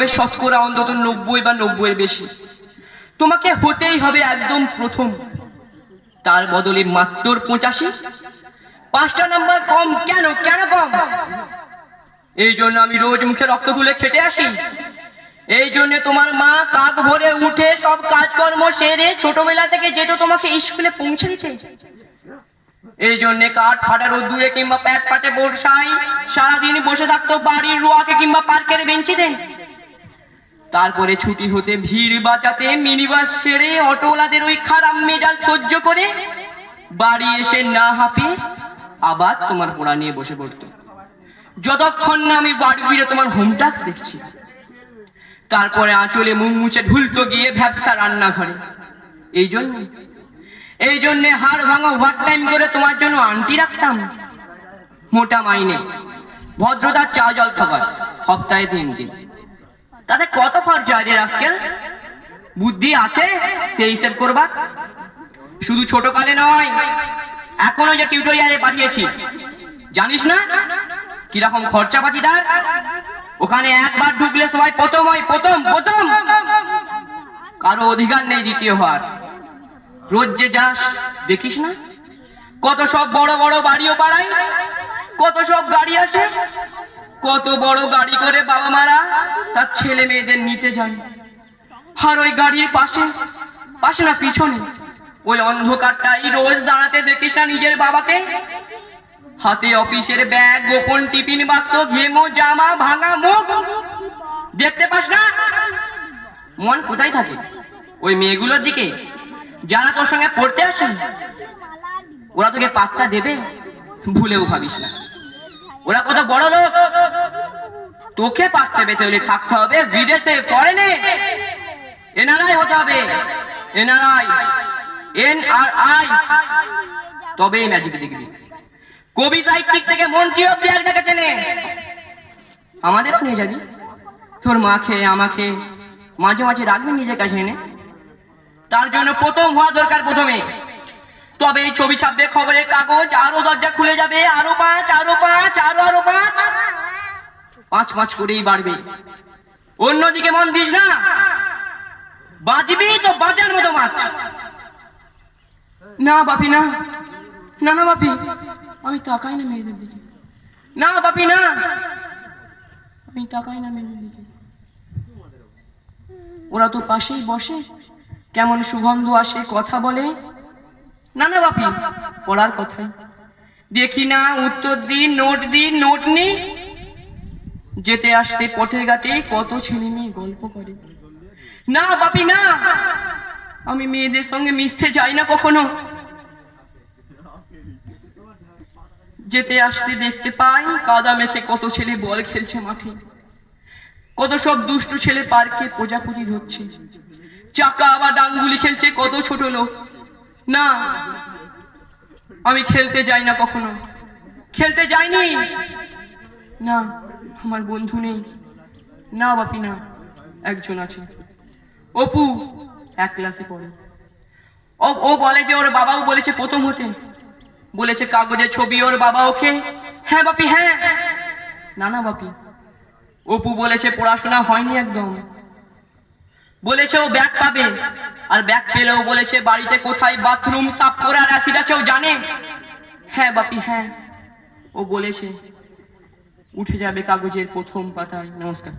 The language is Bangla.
হবে শতকরা অন্তত নব্বই বা নব্বই বেশি। তোমাকে হতেই হবে একদম প্রথম। তার বদলে মাত্র পঁচাশি। পাঁচটা নাম্বার কম কেন? কেন কম? এই জন্য আমি রোজ মুখে রক্ত তুলে খেটে আসি। এই জন্য তোমার মা কাক ভরে উঠে সব কাজকর্ম সেরে ছোটবেলা থেকে যেত তোমাকে স্কুলে পৌঁছে দিতে। এই জন্য কাঠ ফাটা রোদ্দুরে কিংবা প্যাট পাটে বর্ষায় সারাদিন বসে থাকতো বাড়ির রোয়াকে কিংবা পার্কের বেঞ্চিতে। তারপরে ছুটি হতে ভিড় বাঁচাতে মিনিবাস সেরে অটোওয়ালাদের ওই খারাপ মেজাজ সহ্য করে বাড়ি এসে না হাঁপে আবার তোমার পোড়া নিয়ে বসে পড়তো। যতক্ষণ না আমি বাড়ি ফিরে তোমার হোম দেখছি। তারপরে আঁচলে মুখ মুছে ঢুলতো গিয়ে ভ্যাবসা রান্নাঘরে। এই জন্য এই জন্য হাড় ভাঙা ওভার টাইম করে তোমার জন্য আন্টি রাখতাম। মোটা মাইনে, ভদ্রতার চা জল খাবার সপ্তাহে তিন দিন। তাতে কত খরচা আছে আজকাল বুদ্ধি আছে সেই হিসেব করবা। শুধু ছোট কালে নয়, এখনও যে টিউটোরিয়ালে পাঠিয়েছি। জানিস না? কীরকম খরচা পাতি তার ওখানে একবার ঢুকলে সবাই প্রথম হয়, প্রথম প্রথম। কারও অধিকার নেই দ্বিতীয় হওয়ার। রোজ যে যাস, দেখিস না? কত সব বড় বড় বাড়িও পাড়ায়, কত সব গাড়ি আসে কত বড় গাড়ি করে বাবা মারা, তার ছেলে মেয়েদের নিতে যায়। আর ওই গাড়ির পাশে পাশে না পিছনে, ওই অন্ধকারটাই রোজ দাঁড়াতে দেখিস না নিজের বাবাকে। হাতে অফিসের ব্যাগ, গোপন টিফিন বাক্স, ঘেমো, জামা, ভাঙা মুখ। দেখতে পাস না? মন কোথায় থাকে? ওই মেয়েগুলোর দিকে যারা তোর সঙ্গে পড়তে আসে, ওরা তোকে পাত্তা দেবে, ভুলেও ভাবিস না। ওরা কত বড় লোক তোকে পাত্তা পেতে হলে থাকতে হবে, বিদেশে ফরেনে এনআরআই হতে হবে। এনআরআই এন আর আই তবেই ম্যাজিক দেখবি কবি সাহিত্যিক থেকে মন্ত্রী অব্দি একটাকে চেনে আমাদেরও নিয়ে যাবি? তোর মাকে, আমাকে, মাঝে মাঝে রাখবি নিজের কাছে এনে। তার জন্য প্রথম হওয়া দরকার প্রথমে। তবে এই ছবি ছাপবে খবরের কাগজ, আরও দরজা খুলে যাবে, আরও পাঁচ আরও পাঁচ, আরও আরও পাঁচ। পাঁচ পাঁচ করেই বাড়বে। অন্যদিকে মন দিস না, বাজবি তো বাজার মতো মাছ। না বাপি, না। না না বাপি, আমি তাকাই না মেয়েদের দিকে। না বাপি, না। আমি তাকাই না মেয়েদের দিকে। ওরা তো পাশেই বসে, কেমন সুগন্ধ আসে কথা বলে। না না বাপি, পড়ার কথা দেখি না, উত্তর দিন, নোট দিন, নোট নি। যেতে আসতে পথে ঘাটে কত ছেলে মেয়ে গল্প করে। না, বাপি, না! আমি মেয়েদের সঙ্গে মিশতে যাই না কখনো। যেতে আসতে দেখতে পাই, কাদা মেখে কত ছেলে বল খেলছে মাঠে। কত সব দুষ্টু ছেলে পার্কে প্রজাপতি ধরছে। চাকা আবার ডাঙ্গুলি খেলছে কত ছোট লোক। না, আমি খেলতে যাই না কখনো। খেলতে যাইনি? না। আমার বন্ধু নেই। না, বাপি, না, একজন আছে। অপু এক ক্লাসে পড়ে। ও ও বলে যে ওর বাবাও বলেছে প্রথম হতে। বলেছে কাগজে ছবি ওর বাবা ওকে। হ্যাঁ বাপি হ্যাঁ। না না, বাপি। অপু বলেছে পড়াশোনা হয়নি একদম। বলেছে ও ব্যাগ পাবে। আর ব্যাগ পেলেও বলেছে বাড়িতে কোথায় বাথরুম সাফ করার অ্যাসিড আছে ও জানে। হ্যাঁ বাপি হ্যাঁ। ও বলেছে। উঠে যাবে কাগজের প্রথম পাতায়। নমস্কার।